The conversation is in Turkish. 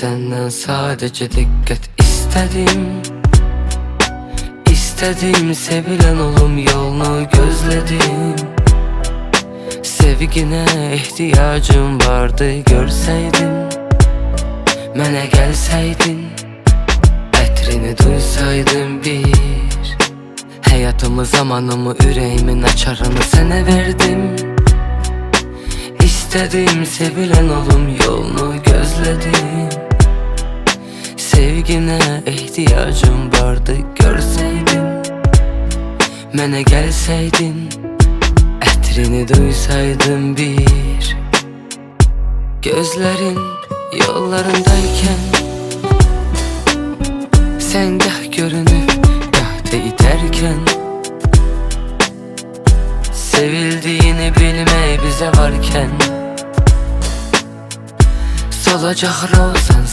Senden sadece dikkat istedim. İstedim sevilen olum yolunu gözledim. Sevgine ihtiyacım vardı görseydin Mənə gəlsəydin Ətrini duysaydın bir. Həyatımı, zamanımı, ürəyimin açarını sənə verdim. İstedim sevilen olum yolunu gözledim Sevgine ihtiyacım vardı görseydin Mənə gəlsəydin Ətrini duysaydın bir. Gözlerin yollarındayken Sen gah görünüp gah da iterken. Sevildiğini bilmey bize varken Solacak rozan